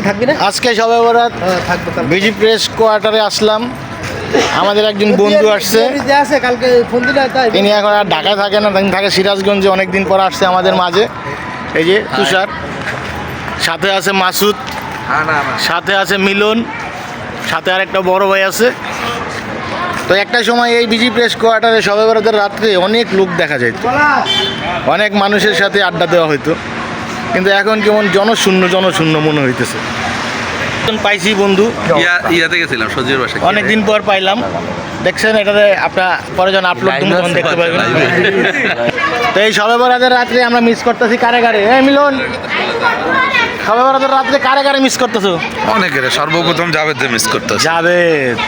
আজকে থাকবি না? আজকে সবে বরাত হ্যাঁ থাকব বিজি প্রেস কোয়ার্টারে আসলাম। আমাদের একজন বন্ধু আসছে। কালকে ফোন দিলে তাই তিনি এখন আর ঢাকায় থাকে না তিনি থাকে সিরাজগঞ্জে অনেক দিন পর আসছে আমাদের মাঝে। এই যে তুষার সাথে আছে মাসুদ সাথে আছে মিলন সাথে আর একটা বড় ভাই আছে। তো একটা সময় এই বিজি প্রেস কোয়ার্টারে সবে বরাতের রাত্রে অনেক লোক দেখা যেত অনেক মানুষের সাথে আড্ডা দেওয়া হতো কিন্তু এখন কেমন জনশূন্য জনশূন্য মনে হইতেছে। এখন পাইছি বন্ধু। ইয়া ইয়াতে গেছিলাম সজির বাসা অনেক দিন পর পাইলাম। দেখছেন এটাতে আপনার পরে যখন আপলোড তখন দেখতে পারবেন। তো এই সবে বরাতের রাত্রে আমরা মিস করতেছি কারে কারে? হ্যাঁ মিলন! সবে বরাতের রাত্রে কারে কারে মিস করতেছো? অনেকের সর্বপ্রথম জাভেদ মিস করতে জাভেদ।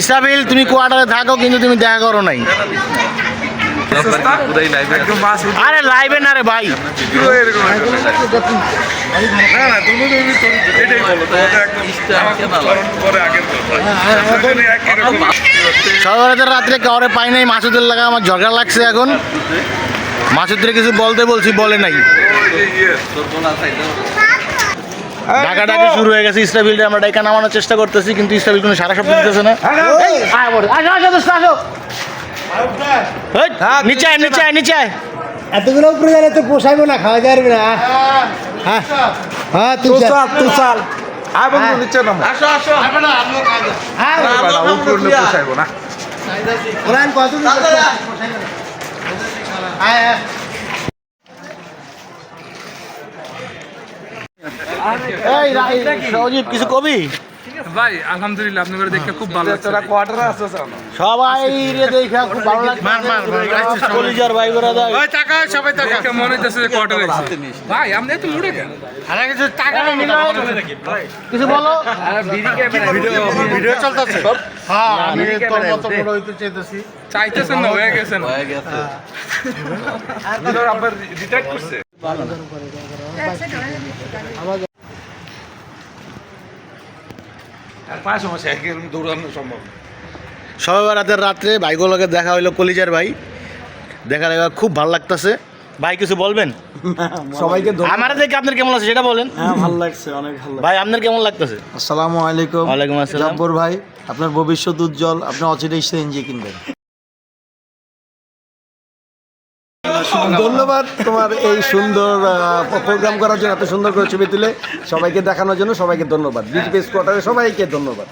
ইসরাফিল তুমি কোয়ার্টারে থাকো কিন্তু তুমি দেখা করো নাই। আরে লাইভে না রে ভাই। সবে রাত্রে কাউরে পাই নাই মাসুদের লাগা আমার ঝগড়া লাগছে এখন। মাসুদের কিছু বলতে বলছি বলে নাই। ডাকাডাকি শুরু হয়ে গেছে ইসরাফিলটা আমরা ডাইকা নামানোর চেষ্টা করতেছি কিন্তু ইসরাফিল কোনো সারা শব্দ দিতেছে না। এই, নিচে আয়, নিচে আয়, নিচে আয়। এতগুলো উপরে গেলে তো পোষাইবো না খাওয়া যাবে না। হ্যাঁ হ্যাঁ তুই যা। তুষার। আয় বন্ধু নিচে নাম। হ্যাঁ। উপরে না। কোরআন কত পোষাইবো না। আয়, আয়। এই, রা- কিছু কবি? ভাই আলহামদুলিল্লাহ আপনাদের দেখে খুব ভালো লাগছে। তোরা কোয়ার্টারে আসছে সবাই রে দেখা খুব ভালো লাগছে। কলিজার ভাই বেরাদার দেখে মনে হচ্ছে যে কোয়ার্টার আছে ভাই আপনি এত মুড়ে কেন? কিছু বলো? ভিডিও চলতেছে? হ্যাঁ আমি তোর মতো বড় হইতে চাইতেছি। চাইতেছেন না হয়ে গেছেন আপনার ডিটেক্ট করছে। আর পাঁচ সমস্যা এরকম দৌড়ানো সম্ভব। না। রাতের রাত্রে ভাইগুলোকে দেখা হইল কলিজার ভাই। দেখা দেখা খুব ভালো লাগতেছে। ভাই কিছু বলবেন? সবাইকে আমার দেখে আপনার কেমন আছে সেটা বলেন। হ্যাঁ ভালো লাগছে অনেক ভালো ভাই আপনার কেমন লাগতেছে? আসসালামু আলাইকুম। ওয়ালাইকুম আসসালাম। জব্বর ভাই আপনার ভবিষ্যৎ উজ্জ্বল আপনি অচিরেই সিএনজি কিনবেন। ধন্যবাদ তোমার এই সুন্দর প্রোগ্রাম করার জন্য এত সুন্দর করে ছবি তুলে সবাইকে দেখানোর জন্য সবাইকে ধন্যবাদ। বিজেপি স্কোয়াটারে সবাইকে ধন্যবাদ।